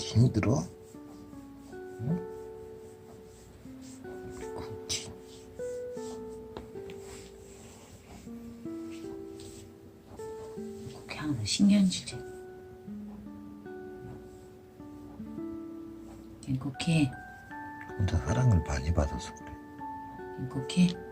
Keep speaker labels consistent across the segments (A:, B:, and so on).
A: 힘들어?
B: 신경질해. 김쿠키,
A: 혼자 사랑을 많이 받아서 그래.
B: 김쿠키.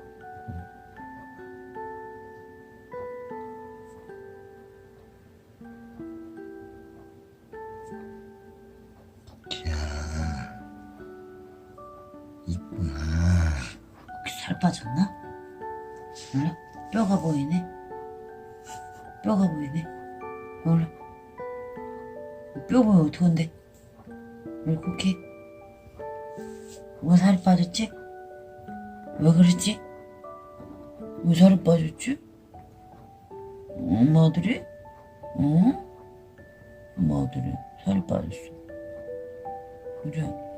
A: 쿠키
B: 살 빠졌나? 몰라? 뼈가 보이네. 뼈가 보이네. 몰라? 뼈 보여 어떡한데? 쿠키. 왜 살이 빠졌지? 왜 그랬지? 왜 살이 빠졌지? 엄마 아들이? 어? 엄마 아들이 살이 빠졌어. 그래.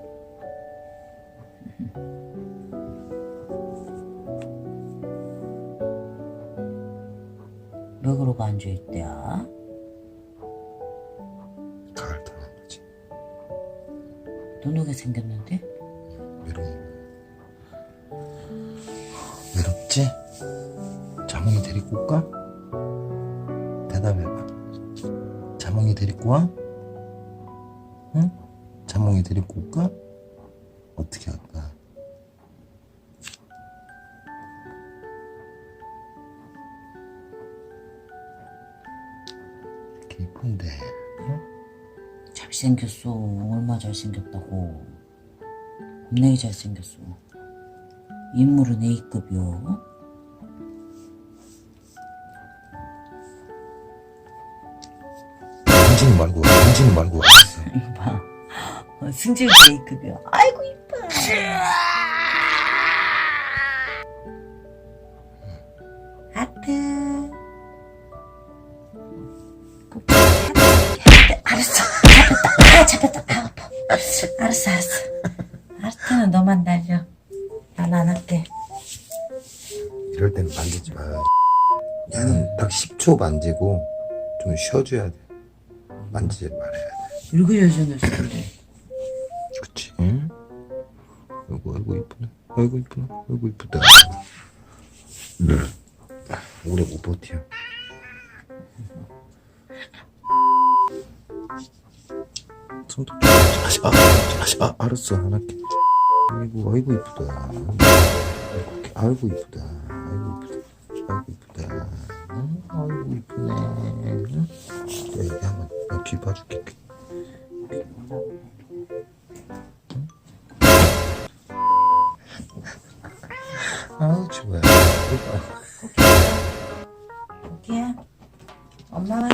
B: 왜 그러고 앉아있대야?
A: 가을 타는 거지.
B: 눈오게 생겼는데?
A: 외로운. 외롭지? 자몽이 데리고 올까? 대답해봐. 자몽이 데리고 와? 응? 자몽이 데리고 올까? 어떻게 할까? 이렇게 이쁜데, 응?
B: 잘생겼어. 얼마 잘생겼다고. 겁나게 잘생겼어. 인물은 A급이요.
A: 만지는 말고, 만지는 말고.
B: 이거 봐. 어, 승질도 A급이요. 아이고, 이뻐. 하트는 너만 날려. 난 안 할게.
A: 이럴 때는 만지지 마. 얘는 딱 10초 만지고 좀 쉬어줘야 돼. 만지지 말아야 돼.
B: 이렇게 잘생겼었는데.
A: 그치? 응? 아이고, 아이고, 이쁘네. 아이고, 이쁘네. 아이고, 이쁘다. 네. 오래 못 버텨. 손톱 좀 하지 마. 하지 마. 알았어, 안 할게. 아이고 아이고 이쁘다. 아이고 이쁘다. 아이고 이쁘다. 아이고 이쁘다. 아이고 이쁘네. 야 여기 한번 나 뒤 봐줄게. 아우 좋아 이렇게 엄마가